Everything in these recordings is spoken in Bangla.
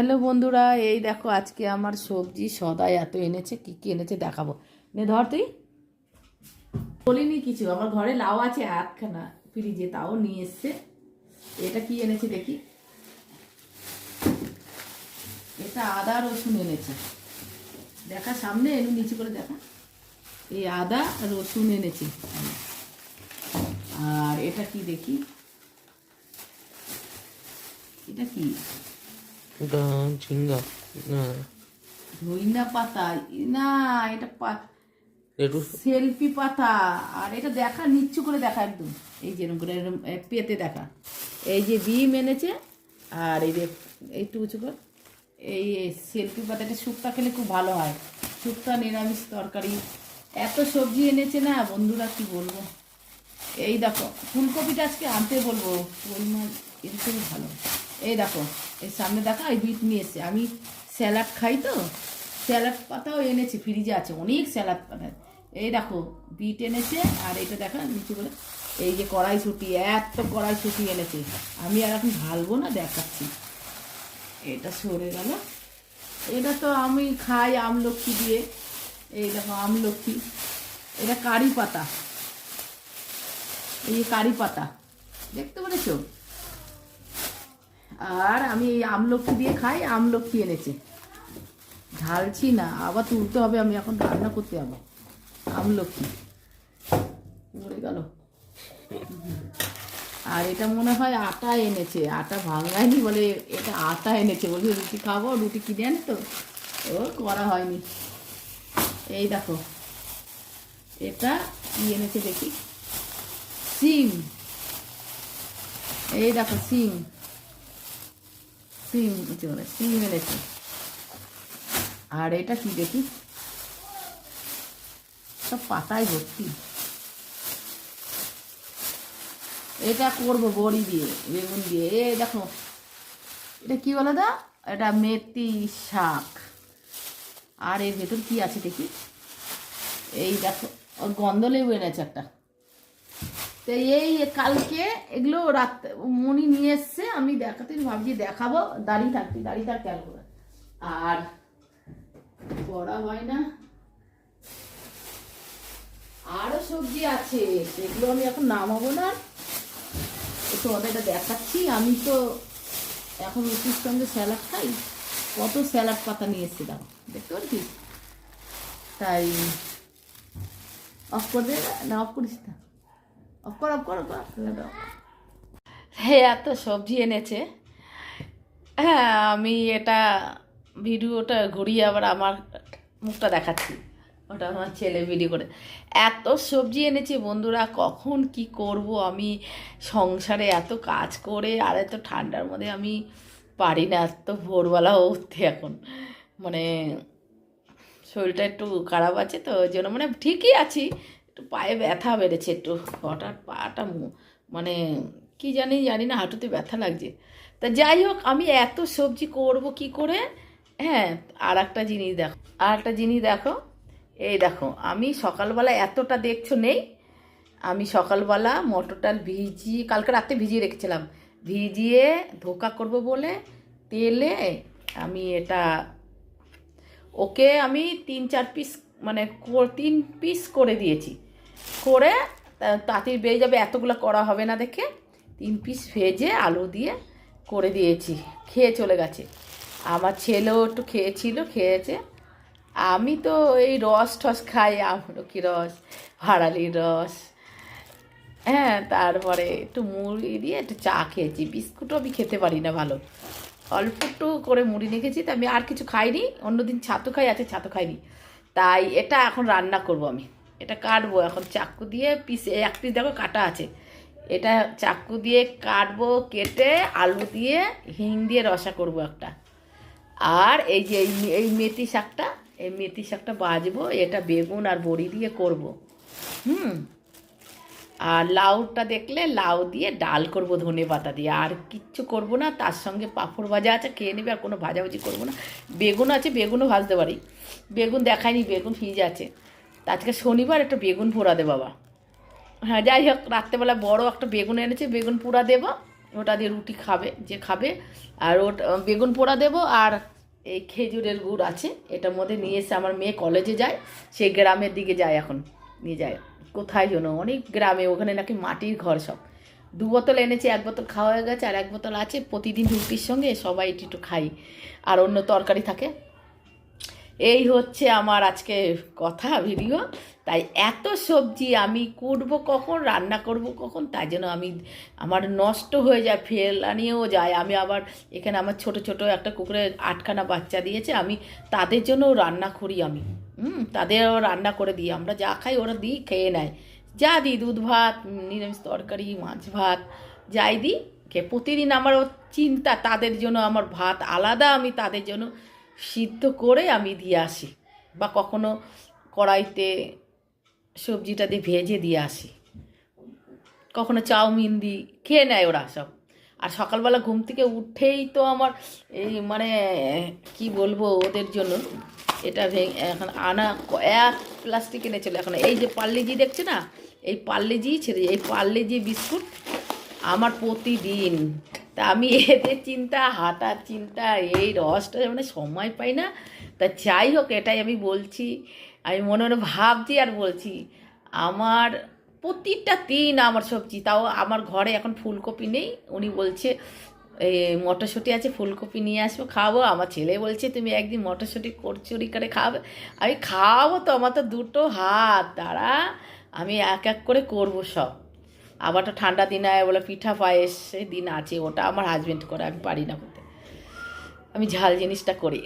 হ্যালো বন্ধুরা, এই দেখো আজকে আমার সবজি সদাই এত এনেছে, কি কি এনেছে দেখাবো। নে ধর তুই। বলিনি কিছু, আমার ঘরে লাউ আছে একখানা ফ্রিজে তাও নিয়ে এসছে। এটা কি এনেছে দেখি? এটা আদা রসুন এনেছে। দেখা, সামনে এনু নিচু করে দেখা। এই আদা রসুন এনেছে। আর এটা কি দেখি? এটা কি? ওটা ঝিঙ্গা না। ধইনা পাতা না এটা একটু সেলফি পাতা আর এটা দেখা নিচ্ছু করে দেখা একদম। এই যে করে এরকম পেতে দেখা। এই যে বিম এনেছে আর এই যে একটু উঁচু কর। এই সেলফি পাতাটা শুক্তা খেলে খুব ভালো হয়। শুক্তা নিরামিষ তরকারি। এত সবজি এনেছে না বন্ধুরা কি বলব? এই দেখো ফুলকপিটা আজকে আনতে বলব ওই মাছ এরকম ভালো। এই দেখো, এই সামনে দেখা এই বিট নিয়ে এসছে। আমি স্যালাড খাই তো স্যালাড পাতাও এনেছি ফ্রিজে আছে, অনেক স্যালাড পাতা। এই দেখো বিট এনেছে, আর এটা দেখা নিচু করে এই যে কড়াইশুটি, এত কড়াইশুটি এনেছে। আমি আর এখন ঢালবো না, দেখাচ্ছি। এটা সরে গেল। এটা তো আমি খাই আমলক্ষী দিয়ে। এই দেখো, আমলক্ষী। এটা কারি পাতা। এই কারি পাতা, দেখতে পেরেছ? আর আমি এই আমলক্ষী দিয়ে খাই, আমলক্ষী এনেছে। ঢালছি না, আবার তুলতে হবে, আমি এখন রান্না করতে যাব। আমলক্ষী। মরে গেল। আর এটা মনে হয় আটা এনেছে, আটা ভাঙায়নি বলে, এটা আটা এনেছে বলছে রুটি খাব, রুটি কিনে আনে তো? ও, করা হয়নি। এই দেখো, এটা কি এনেছে দেখি? সিম। এই দেখো, সিম। সিম হচ্ছে বলে, সিম এনেছে। আর এটা কি দেখি? সব পাতায় ভর্তি। এটা করব বড়ি দিয়ে, বেগুন দিয়ে। এ, দেখো, এটা কি বলে দা এটা মেথি শাক। আর এর ভেতর কি আছে দেখি? এই দেখো গন্ধ লেবু এনেছে একটা। তো এই কালকে এগুলো রাত মনি নিয়ে এসছে, আমি দেখাতে ভাবছি দেখাবো, দাঁড়িয়ে থাকতে দাঁড়িয়ে থাকতে আর আর করা হয় না। আরও সবজি আছে, সেগুলো আমি এখন নামাবো না। একটু এটা দেখাচ্ছি। আমি তো এখন রুটির সঙ্গে স্যালাড খাই। কত স্যালাড পাতা নিয়ে এসছি দাও দেখতে পাচ্ছিস তাই অফ করে দে, না অফ করিস না? দাও হ্যাঁ এত সবজি এনেছে। হ্যাঁ আমি এটা ভিডিওটা ঘুরিয়ে আবার আমার মুখটা দেখাচ্ছি। ওটা আমার ছেলে ভিডিও করে। এত সবজি এনেছে বন্ধুরা, কখন কি করব আমি সংসারে এত কাজ করে আর এত ঠান্ডার মধ্যে আমি পারি না, এত ভোরবেলা উঠতে এখন। মানে শরীরটা একটু খারাপ আছে তো, ওই জন্য মানে ঠিকই আছি। একটু পায়ে ব্যথা বেড়েছে, একটু হঠাৎ পাটা মানে কি জানি জানি না, হাঁটুতে ব্যথা লাগছে। তা যাই হোক, আমি এত সবজি করব কি করে? হ্যাঁ আর একটা জিনিস দেখো আর একটা জিনিস দেখো। এই দেখো, আমি সকালবেলা এতটা দেখছ নেই। আমি সকালবেলা মটর ডাল ভিজিয়ে, কালকে রাতে ভিজিয়ে রেখেছিলাম। ভিজিয়ে ধোকা করব বলে তেলে আমি এটা, ওকে আমি তিন চার পিস মানে তিন পিস করে দিয়েছি। করে তা- তাড়াতাড়ি বেরিয়ে যাবে, এতগুলো করা হবে না দেখে তিন পিস ভেজে আলু দিয়ে করে দিয়েছি, খেয়ে চলে গেছে। আমার ছেলেও একটু খেয়েছিল, খেয়েছে। আমি তো এই রস টস খাই, আমলকি রস ভাড়ালির রস। হ্যাঁ তারপরে একটু মুড়ি দিয়ে একটু চা খেয়েছি, বিস্কুটও আমি খেতে পারি না ভালো। অল্প একটু করে মুড়ি নিয়ে তা আমি আর কিছু খাইনি, অন্যদিন ছাতু খাই আছে ছাতু খাইনি। তাই এটা এখন রান্না করব আমি। এটা কাটবো এখন, চাকু দিয়ে পিস, এক পিস দেখো কাটা আছে। এটা চাকু দিয়ে কাটবো, কেটে আলু দিয়ে হিং দিয়ে রসা করব একটা। আর এই যে এই মেথি শাকটা, এই মেথি শাকটা বাজবো, এটা বেগুন আর বড়ি দিয়ে করব। হুম? আর লাউটা দেখলে লাউ দিয়ে ডাল করব, ধনে পাতা দিয়ে। আর কিচ্ছু করব না, তার সঙ্গে পাঁপড় ভাজা আছে, খেয়ে নেবে, আর কোনো ভাজাভুজি করব না। বেগুন আছে, বেগুনও ভাজতে পারি। বেগুন দেখায়নি বেগুন ফ্রিজ আছে। আজকে শনিবার একটা বেগুন পোড়া দে বাবা। হ্যাঁ যাই হোক, রাত্রেবেলা বড় একটা বেগুন এনেছে, বেগুন পোড়া দেবো। ওটা দিয়ে রুটি খাবে, যে খাবে। আর ওটা বেগুন পোড়া দেবো আর এই খেজুরের গুড় আছে, এটার মধ্যে নিয়ে এসে আমার মেয়ে কলেজে যায় সেই গ্রামের দিকে যায় এখন, নিয়ে যায়। কোথায় যেন, অনেক গ্রামে, ওখানে নাকি মাটির ঘর সব। দু বোতল এনেছে, এক বোতল খাওয়া হয়ে গেছে, আর এক বোতল আছে, প্রতিদিন রুটির সঙ্গে সবাই একটু একটু খাই। আর অন্য তরকারি থাকে এই হচ্ছে আমার আজকে কথা ভিডিও তাই এত সবজি আমি কুটবো কখন, রান্না করব কখন, তাই জন্য আমি, আমার নষ্ট হয়ে যায় ফেলানিয়েও যায়। আমি আবার এখানে আমার ছোট ছোট একটা কুকুরের আটখানা বাচ্চা দিয়েছে, আমি তাদের জন্যও রান্না করি আমি। হুম, তাদেরও রান্না করে দিই, আমরা যা খাই ওরা দিই খেয়ে নেয়। যা দিই, দুধ ভাত, নিরামিষ তরকারি, মাছ ভাত, যাই দিই প্রতিদিন আমার চিন্তা, তাদের জন্য আমার ভাত আলাদা, আমি তাদের জন্য সিদ্ধ করে আমি দিয়ে আসি বা কখনো কড়াইতে সবজিটা দিয়ে ভেজে দিয়ে আসি। কখনো চাউমিন দিই খেয়ে নেয় ওরা সব। আর সকালবেলা ঘুম থেকে উঠেই তো আমার এই মানে কি বলব ওদের জন্য, এটা এখন আনা এক প্লাস্টিক এনেছিল। এখন এই যে পার্লেজি দেখছে না? এই পার্লেজি ছেড়ে, এই পার্লেজি বিস্কুট আমার প্রতিদিন তা আমি এদের চিন্তা, হাঁটার চিন্তা, এই রসটা মানে সময় পাই না। তা যাই হোক, এটাই আমি বলছি। আমি মনে মনে ভাবছি আর বলছি, আমার প্রতিটা দিন আমার সবজি, তাও আমার ঘরে এখন ফুলকপি নেই। উনি বলছে এই মটরশুঁটি আছে, ফুলকপি নিয়ে আসব, খাব। আমার ছেলে বলছে, তুমি একদিন মটরশুঁটি করচুরি করে খাবে। আমি খাওয়াবো তো, আমার তো দুটো হাত। দাঁড়া, আমি এক এক করে করব সব। আবার তো ঠান্ডা দিন আয় বলে পিঠা পায়েস দিন আছে ওটা। আমার হাজব্যান্ড করে, আমি পারি না করতে। আমি ঝাল জিনিসটা করি।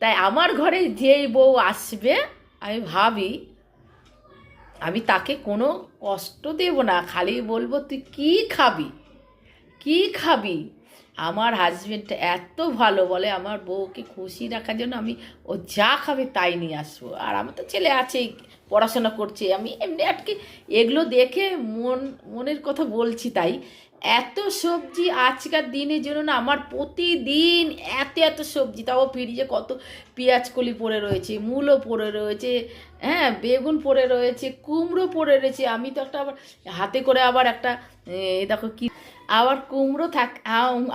তাই আমার ঘরে যেই বউ আসবে, আমি ভাবি, আমি তাকে কোনো কষ্ট দেব না। খালি বলব, তুই কি খাবি? কি খাবি? আমার হাজবেন্ড এত ভালো বলে, আমার বউকে খুশি রাখার জন্য আমি ও যা খাবে তাই নিয়ে আসব। আর আমার তো ছেলে আছেই, পড়াশোনা করছে, আমি এমনি আটকে এগুলো দেখে মন, মনের কথা বলছি তাই। এত সবজি আজকার দিনের জন্য না আমার প্রতিদিন এত এত সবজি, তাও ফ্রিজে কত পেঁয়াজ কলি পড়ে রয়েছে, মূলো পড়ে রয়েছে হ্যাঁ বেগুন পড়ে রয়েছে, কুমড়ো পড়ে রয়েছে। আমি তো একটা আবার হাতে করে আবার একটা দেখো কি, আবার কুমড়ো থাক,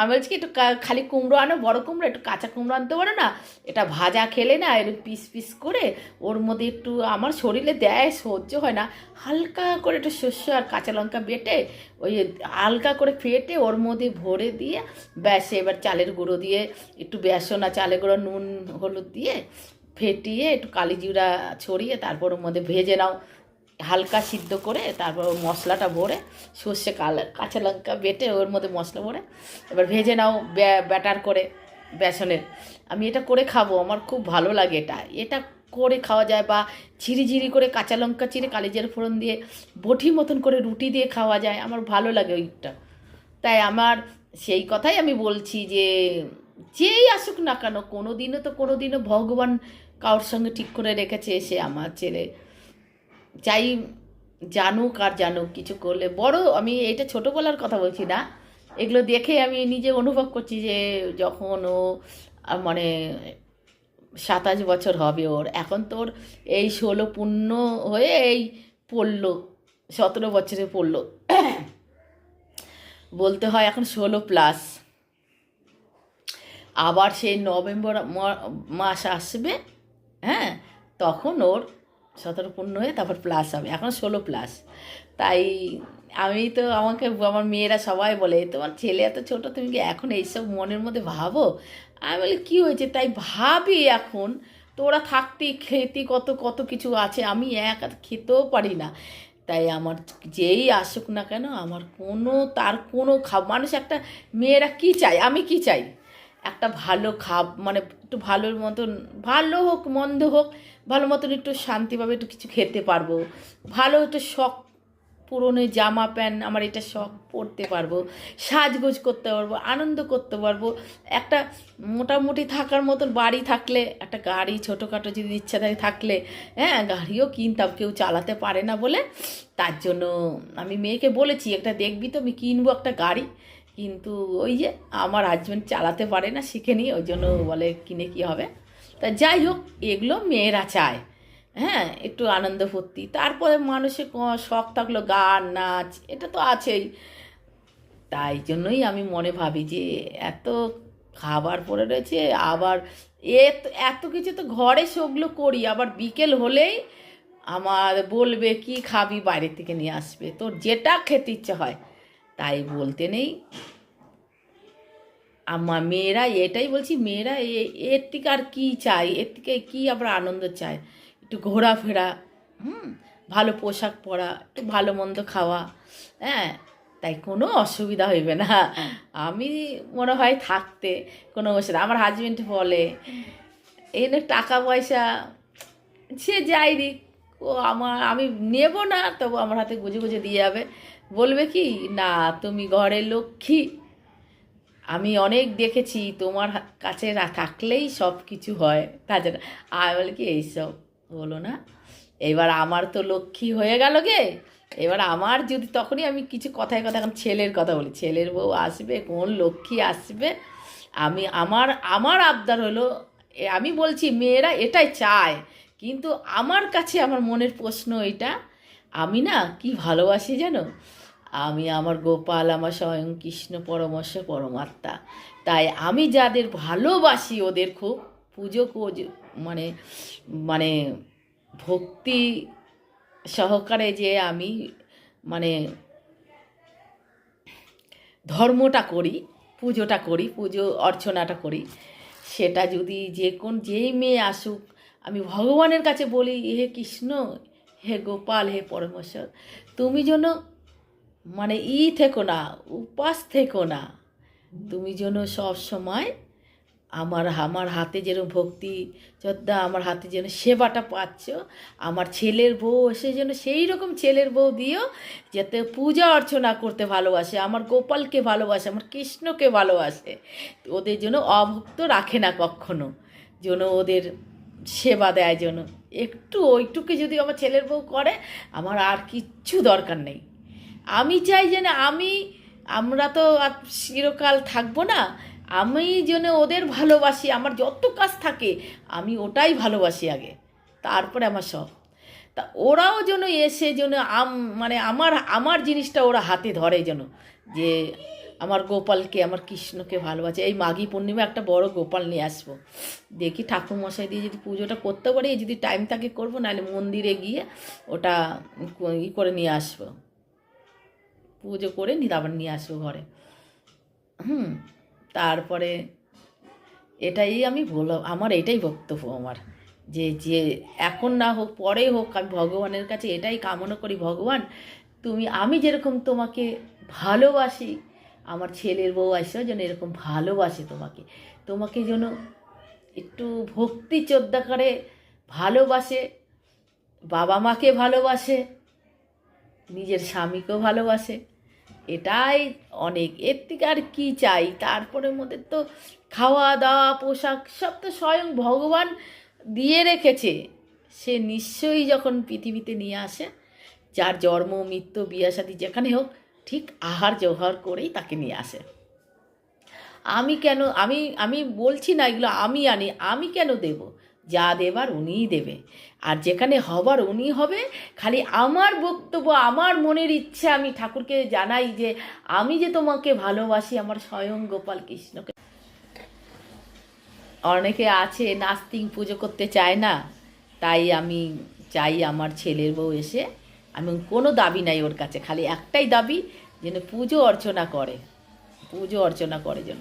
আমি বলছি কি, একটু খালি কুমড়ো আনো, বড় কুমড়ো, একটু কাঁচা কুমড়ো আনতে পারো না? এটা ভাজা খেলে না এরকম পিস পিস করে ওর মধ্যে একটু, আমার শরীরে দেয়, সহ্য হয় না। হালকা করে একটু শস্য আর কাঁচা লঙ্কা বেটে, ওই হালকা করে ফেটে ওর মধ্যে ভরে দিয়ে, ব্যাস, এবার চালের গুঁড়ো দিয়ে, একটু বেসন আর চালের গুঁড়ো, নুন, হলুদ দিয়ে ফেটিয়ে একটু কালি জিরা ছড়িয়ে তারপর ওর মধ্যে ভেজে নাও। হালকা সিদ্ধ করে তারপর মশলাটা ভরে সর্ষে কাল, কাঁচা লঙ্কা বেটে ওর মধ্যে মশলা ভরে এবার ভেজে নাও ব্য- ব্যাটার করে বেসনের। আমি এটা করে খাব, আমার খুব ভালো লাগে এটা। এটা করে খাওয়া যায় বা ঝিরি ঝিরি করে কাঁচা লঙ্কা চিরে কালিজের ফোড়ন দিয়ে বটি মতন করে রুটি দিয়ে খাওয়া যায়, আমার ভালো লাগে ওইটা। তাই আমার সেই কথাই আমি বলছি যে, যেই আসুক না কেন কোনো দিনও তো কোনো দিনও ভগবান কারোর সঙ্গে ঠিক করে রেখেছে সে আমার ছেলে। চাই জানুক আর জানুক কিছু করলে। বড়, আমি এটা ছোটোবেলার কথা বলছি না। এগুলো দেখে আমি নিজে অনুভব করছি যে যখন ও মানে সাতাশ বছর হবে ওর, এখন তোর এই ষোলো পূর্ণ হয়ে এই পড়ল, সতেরো বছরে পড়ল। বলতে হয় এখন ষোলো প্লাস। আবার সেই নভেম্বর মাস আসবে হ্যাঁ তখন ওর সতেরো পূর্ণ হয়ে তারপর প্লাস হবে। এখন ষোলো প্লাস তাই আমি তো আমাকে, আমার মেয়েরা সবাই বলে, তোমার ছেলে এত ছোটো, তুমি কি এখন এইসব মনের মধ্যে ভাবো? আমি বলি, কী হয়েছে? তাই ভাবি এখন, তোরা থাকতে, খেতে কত কত কিছু আছে, আমি এক খেতেও পারি না। তাই আমার যেই আসুক না কেন, আমার কোনো, তার কোনো খাব, মানুষ একটা মেয়েরা কি চায়, আমি কি চাই? একটা ভালো খাব মানে একটু ভালোর মতন, ভালো হোক, মন্দ হোক, ভালো মতন একটু শান্তিভাবে একটু কিছু খেতে পারব। ভালো একটু শখ, পুরনো জামা প্যান্ট, আমার এটা শখ, পরতে পারব। সাজগোজ করতে পারব, আনন্দ করতে পারব। একটা মোটামুটি থাকার মতন বাড়ি থাকলে, একটা গাড়ি ছোটোখাটো যদি ইচ্ছা থাকে থাকলে হ্যাঁ গাড়িও কিনতাম, কেউ চালাতে পারে না বলে। তার জন্য আমি মেয়েকে বলেছি, একটা দেখবি তো, আমি কিনবো একটা গাড়ি। কিন্তু ওই যে আমার হাজব্যান্ড চালাতে পারে না শিখে শিখেনি ওই জন্য বলে কিনে কি হবে। তা যাই হোক এগুলো মেয়েরা চায়। হ্যাঁ একটু আনন্দ ফুর্তি। তারপরে মানুষের শখ থাকল গান নাচ এটা তো আছেই। তাই জন্যই আমি মনে ভাবি যে এত খাবার পড়ে রয়েছে আবার এত এত কিছু তো ঘরে সেগুলো করি আবার বিকেল হলেই আমার বলবে কি খাবি বাইরে থেকে নিয়ে আসবে। তোর যেটা খেতে ইচ্ছে হয় তাই বলতে নেই। আমার মেয়েরা এটাই বলছি, মেয়েরা এর থেকে আর কী চাই? এর থেকে কী আবার আনন্দ চায়? একটু ঘোরাফেরা, হুম, ভালো পোশাক পরা, একটু ভালো মন্দ খাওয়া হ্যাঁ তাই কোনো অসুবিধা হইবে না। আমি মনে হয় থাকতে কোনো অসুবিধা আমার হাজবেন্ড বলে, এনে টাকা পয়সা, সে যাই দিক, ও আমার, আমি নেব না, তবু আমার হাতে গুজে গুজে দিয়ে যাবে। বলবে কি, না, তুমি ঘরে লক্ষ্মী। আমি অনেক দেখেছি, তোমার কাছে থাকলেই সব কিছু হয় তাছাড়া আর বলে কি, এইসব বলো না। এবার আমার তো লক্ষ্মী হয়ে গেল গে। এবার আমার যদি তখনই আমি কিছু কথায় কথা এখন ছেলের কথা বলি, ছেলের বউ আসবে, কোন লক্ষ্মী আসবে, আমি আমার আমার আবদার হলো আমি বলছি, মেয়েরা এটাই চায়। কিন্তু আমার কাছে আমার মনের প্রশ্ন এটা আমি না কি ভালোবাসি জানো? আমি আমার গোপাল, আমার স্বয়ং কৃষ্ণ পরমর্শ, পরমাত্মা। তাই আমি যাদের ভালোবাসি ওদের খুব পুজো মানে মানে ভক্তি সহকারে যে আমি মানে ধর্মটা করি, পুজোটা করি, পুজো অর্চনাটা করি, সেটা যদি যে কোন, যেই মেয়ে আসুক, আমি ভগবানের কাছে বলি হে কৃষ্ণ হে গোপাল, হে পরমেশ্বর তুমি যেন মানে ই থেকো না, উপাস থেকো না। তুমি যেন সব সময় আমার আমার হাতে যেন ভক্তি শ্রদ্ধা আমার হাতে যেন সেবাটা পাচ্ছ, আমার ছেলের বউ এসে যেন সেই রকম ছেলের বউ দিও, যাতে পূজা অর্চনা করতে ভালোবাসে, আমার গোপালকে ভালোবাসে, আমার কৃষ্ণকে ভালোবাসে। ওদের জন্য অভক্ত রাখে না কখনো, যেন ওদের সেবা দেয় যেন। একটু, ওইটুকু যদি আমার ছেলের বউ করে, আমার আর কিচ্ছু দরকার নেই। আমি চাই যেন আমি, আমরা তো আর চিরকাল থাকব না, আমি যেন ওদের ভালোবাসি, আমার যত কাজ থাকে, আমি ওটাই ভালোবাসি আগে, তারপরে আমার সব। তা ওরাও যেন এসে যেন আম মানে আমার আমার জিনিসটা ওরা হাতে ধরে যেন, যে আমার গোপালকে, আমার কৃষ্ণকে ভালোবাসে। এই মাঘী পূর্ণিমা একটা বড় গোপাল নিয়ে আসব। দেখি ঠাকুরমশাই দিয়ে যদি পুজোটা করতে পারি যদি টাইম থাকে করব, নাহলে মন্দিরে গিয়ে ওটা ই করে নিয়ে আসব। পুজো করে নি আবার নিয়ে আসব ঘরে। হুম, তারপরে এটাই আমি বললাম, আমার এটাই বক্তব্য আমার। যে যে এখন না হোক, পরে হোক, আমি ভগবানের কাছে এটাই কামনা করি, ভগবান তুমি, আমি যেরকম তোমাকে ভালোবাসি আমার ছেলের বউ আসেও যেন এরকম ভালোবাসে তোমাকে। তোমাকে যেন একটু ভক্তি শ্রদ্ধা করে ভালোবাসে, বাবা মাকে ভালোবাসে, নিজের স্বামীকেও ভালোবাসে। এটাই অনেক। এর থেকে আর কী চাই? তারপরে মধ্যে তো খাওয়া দাওয়া পোশাক সব তো স্বয়ং ভগবান দিয়ে রেখেছে। সে নিশ্চয়ই যখন পৃথিবীতে নিয়ে আসে, যার জন্ম, মৃত্যু, বিয়া যেখানে হোক ঠিক আহার জোহার করেই তাকে নিয়ে আসে। আমি কেন, আমি আমি বলছি না এগুলো আমি আনি, আমি কেন দেব? যা দেবার উনিই দেবে। আর যেখানে হবার উনি হবে, খালি আমার বক্তব্য, আমার মনের ইচ্ছে আমি ঠাকুরকে জানাই যে আমি যে তোমাকে ভালোবাসি আমার স্বয়ং গোপাল কৃষ্ণকে। অনেকে আছে, নাস্তিক পুজো করতে চায় না, তাই আমি চাই আমার ছেলের বউ এসে আমি কোনো দাবি নাই ওর কাছে, খালি একটাই দাবি, যেন পুজো অর্চনা করে, পুজো অর্চনা করে যেন।